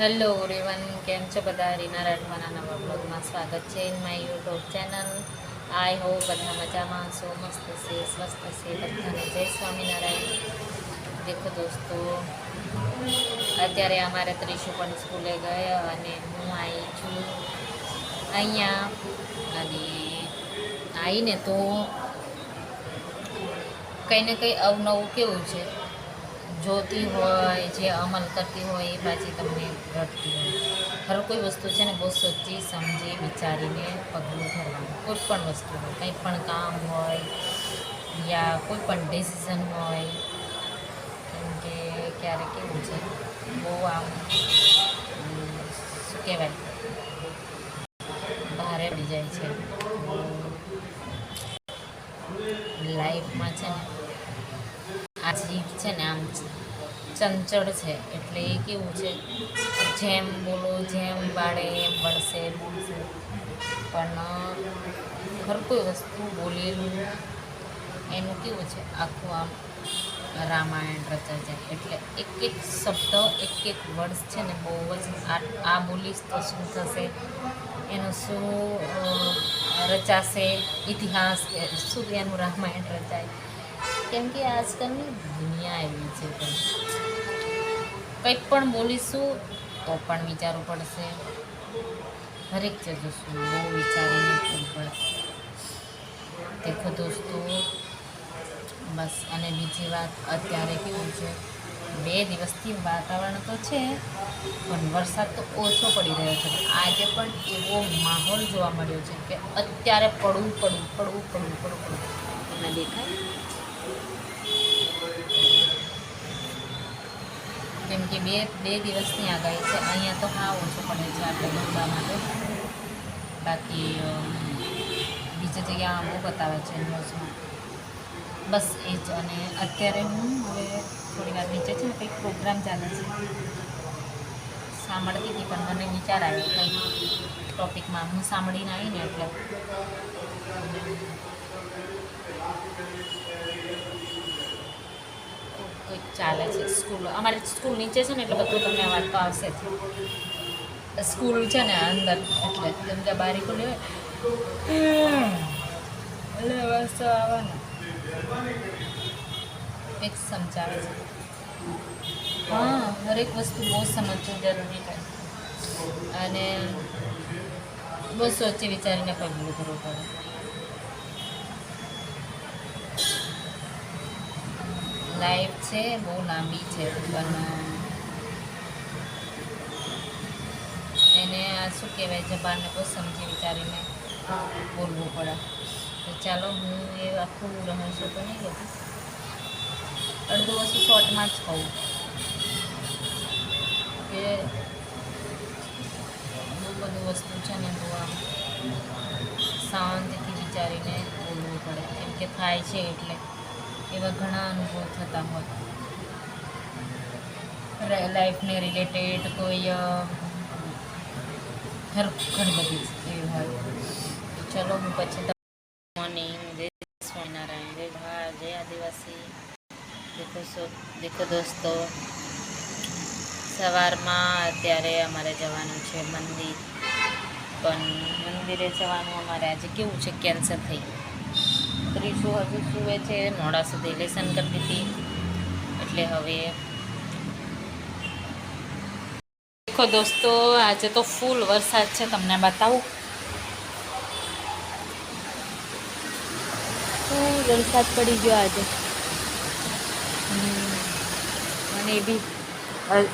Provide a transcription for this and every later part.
Hello everyone કેમ છો બધા? રીના રાઠવાના નવા બ્લોગમાં સ્વાગત છે ઇન માય યુટ્યુબ ચેનલ આઈ હો બધા મજામાં છો મસ્ત છે, સ્વસ્થ છે બધાને. જય સ્વામિનારાયણ. દેખો દોસ્તો, અત્યારે અમારે ત્રીસુ પણ સ્કૂલે ગયા અને હું આવી છું અહીંયા. અને આવીને તો કંઈ ને કંઈ અવનવું કેવું છે. જોતી હોય, જે અમલ કરતી હોય, એ પાછી તમને રડતી હોય. ખરું કોઈ વસ્તુ છે ને, બહુ સોચી સમજી, વિચારીને પગલું ભરવાનું. કોઈ પણ વસ્તુ હોય, કંઈ પણ કામ હોય યા કોઈ પણ ડિસિઝન હોય, કેમ કે ક્યારેક કેવું છે, બહુ આમ શું કહેવાય ભારે પડી જાય છે લાઈફમાં છે ને આ જીભ છે ને આમ ચંચળ છે. એટલે એ કેવું છે? જેમ બોલો, જેમ વાળે એમ વળશે, બોલશે. પણ હર કોઈ વસ્તુ બોલેલું એનું કેવું છે? આખું આમ રામાયણ રચાય છે એટલે એક એક શબ્દ, એક એક વર્ડ્સ છે ને બહુ જ આ બોલીશ તો શું થશે? એનું શું રચાશે? ઇતિહાસ શું એનું રામાયણ રચાય? કેમ કે આજકાલની દુનિયા એવી છે કંઈ કંઈક પણ બોલીશું તો પણ વિચારવું પડશે. હરેક જજો શું બહુ વિચારીને કરવું પડશે દેખો દોસ્તો, બસ અને બીજી વાત અત્યારે કેવું છે? બે દિવસથી વાતાવરણ તો છે, પણ વરસાદ તો ઓછો પડી રહ્યો છે. આજે પણ એવો માહોલ જોવા મળ્યો છે કે અત્યારે પડવું પડવું પડવું પડવું પડવું પડવું. તમને દેખાય? કેમ કે બે બે દિવસની આગાહી છે. અહીંયા તો હા ઓછો પડે છે આપણે ગરબામાં તો બાકી બીજી જગ્યા બહુ બતાવે છે ન્યૂઝમાં. બસ એ જ. અને અત્યારે હું હવે થોડી વાર નીચે છે ને, કંઈક પ્રોગ્રામ ચાલે છે. સાંભળતી હતી પણ મને વિચાર આવ્યો કંઈક ટોપિકમાં. હું સાંભળીને આવીને એટલે કંઈક ચાલે છે સ્કૂલ. અમારી સ્કૂલ નીચે છે ને એટલે બધું તમને અવાજ આવશે સ્કૂલ છે ને અંદર, એટલે જેમ કે બારી ખુલ્લી હોય. એટલે વસ્તુ આવવાનો. એક સમજાવે છે. હા દરેક વસ્તુ બહુ સમજવું જરૂરી છે. અને બહુ સોચી વિચારીને પગલું કરવું પડે. લાઈફ છે, બહુ લાંબી છે એને આ શું કહેવાય જબાનને બહુ સમજી વિચારીને બોલવું પડે. તો ચાલો હું એ આખું રહસ્ય તો નહીં કહેતી. અડધું વસ્તુ શોર્ટમાં જ કહું. કે બહુ બધું વસ્તુ છે ને, બહુ આમ શાંતિથી વિચારીને બોલવું પડે. એમ કે થાય છે એટલે. એવા ઘણા અનુભવ થતા હોય. લાઈફને રિલેટેડ કોઈ ઘર ઘણી બધી એવી હોય. ચલો, હું પછી મોર્નિંગ જય સ્વામિનારાયણ, જય ભારત જય આદિવાસી. દેખો સો, દેખો દોસ્તો, સવારમાં અત્યારે અમારે જવાનું છે મંદિર. પણ મંદિરે જવાનું અમારે આજે કેવું છે, કેન્સલ થઈ ગયું. ત્રીસું હજુ સૂવે છે મોડા સુધી લેસન કરતી હતી. એટલે હવે દેખો દોસ્તો આજે તો ફૂલ વરસાદ છે તમને બતાવું. ફૂલ વરસાદ પડી ગયો આજે. અને એ બી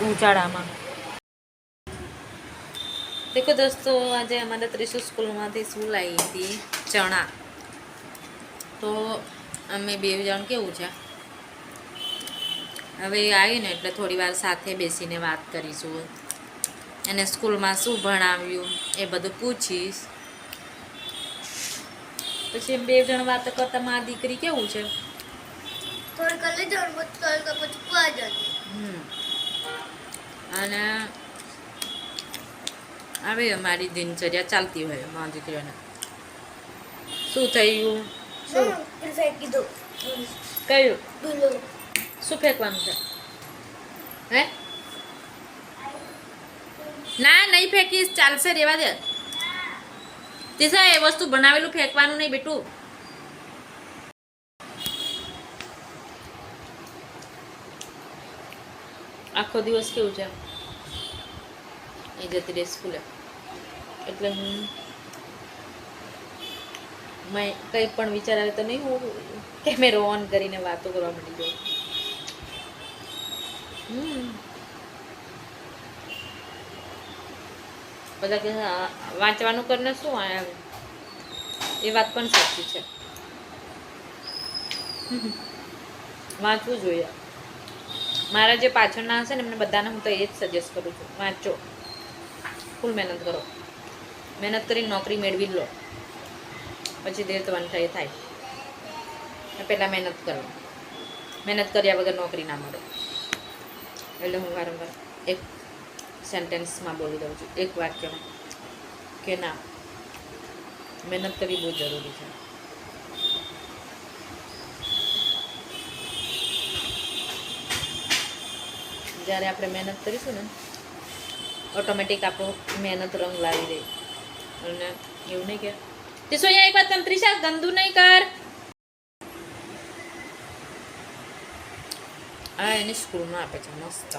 ઉજાળામાં દેખો દોસ્તો આજે અમારે ત્રીસુ સ્કૂલમાંથી શું લાવી હતી? ચણા. તો અમે બે જણ કેવું છે? હવે આવીને એટલે થોડી વાર સાથે બેસીને વાત કરીશું. એને સ્કૂલમાં શું ભણાવ્યું એ બધું પૂછીશ. પછી બે જણ વાત કરતા મારી દીકરી કેવું છે. અને હવે અમારી દિનચર્યા ચાલતી હોય મારી દીકરીઓને. શું થયું? કયું? શું ફેંકવાનું છે? હે? ના નહીં ફેંકીશ. ચાલશે રેવા દે. તીસા એ વસ્તુ બનાવેલું ફેંકવાનું નહીં બેટું. આખો દિવસ કેવું છે? એ જતી રહે સ્કૂલે. એટલે હું મેં કંઈ પણ વિચાર આવે તો નહીં, હું કેમેરો ઓન કરીને વાતો કરવા માંડી જાઉં. બધા કે વાંચવાનું કરીને શું એ વાત પણ સાચી છે. વાંચવું જોઈએ. મારા જે પાછળના હશે ને, એમને બધાને હું તો એ જ સજેસ્ટ કરું છું. વાંચો. ફૂલ મહેનત કરો. મહેનત કરીને નોકરી મેળવી લો. પછી દેર તો થાય. થાય પહેલાં મહેનત કરો મહેનત કર્યા વગર નોકરી ના મળે. એટલે હું વારંવાર એક સેન્ટેન્સમાં બોલી દઉં છું. એક વાક્યમાં કે ના, મહેનત કરવી બહુ જરૂરી છે. જ્યારે આપણે મહેનત કરીશું ને ઓટોમેટિક આપણો મહેનત રંગ લાવી દે. અને એવું નહીં કે તે સોયા એક વાત તંત્રીશા ગંદુ નહીં કર આ એની સ્કૂલમાં આપે છે મસ્ત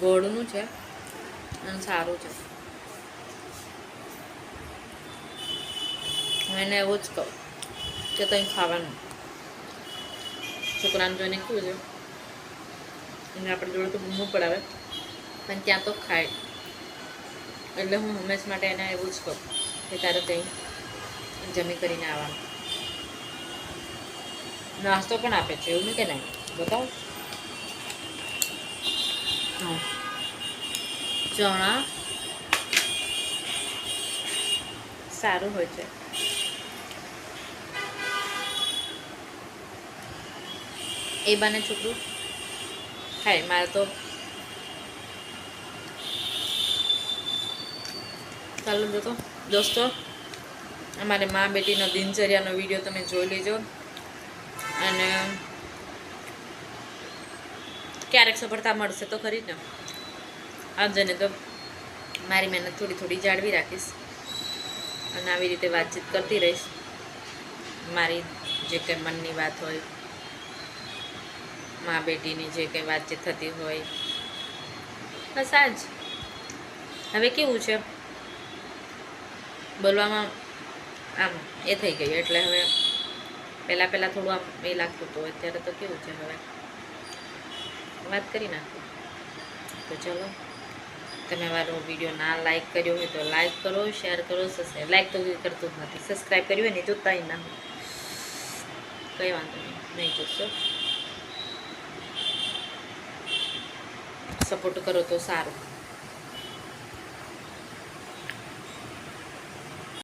ગોળનું છે અને સારું છે હું એને એવું જ કહું કે કંઈ ખાવાનું છોકરાને જોઈને કેવું છે એને આપણે જોડે તો બૂમવું પડાવે પણ ત્યાં તો ખાય. એટલે હું હંમેશ માટે એને એવું જ કહું કે તારે કંઈ જમી કરીને આવવાનું. નાસ્તો પણ આપે છે, એવું નહીં કે નહીં? બતાવો? ચણા સારું હોય છે. એ બાને છોકરું? ખાય મારે તો ચાલો દોસ્તો દોસ્તો, અમારે મા બેટીનો દિનચર્યાનો વીડિયો તમે જોઈ લેજો. અને ક્યારેક સફળતા મળશે તો ખરી જ ને તો મારી મહેનત થોડી થોડી જાળવી રાખીશ. અને આવી રીતે વાતચીત કરતી રહીશ. મારી જે કંઈ મનની વાત હોય મા બેટીની જે કંઈ વાતચીત થતી હોય. બસ આ જ. હવે કેવું છે? બોલવામાં આમ એ થઈ ગયું એટલે હવે પહેલાં પહેલાં થોડું આમ એ લાગતું હતું. અત્યારે તો કેવું છે હવે? વાત કરી નાખું. તો ચલો, તમે મારો વીડિયો ના લાઈક કર્યો હોય તો લાઈક કરો, શેર કરો, સબસ્ક્રાઈબ. લાઈક તો કરતું જ નથી. સબસ્ક્રાઈબ કર્યું હોય ને તો જોતા ના કંઈ વાંધો નહીં. નહીં જોશો. સપોર્ટ કરો તો સારું.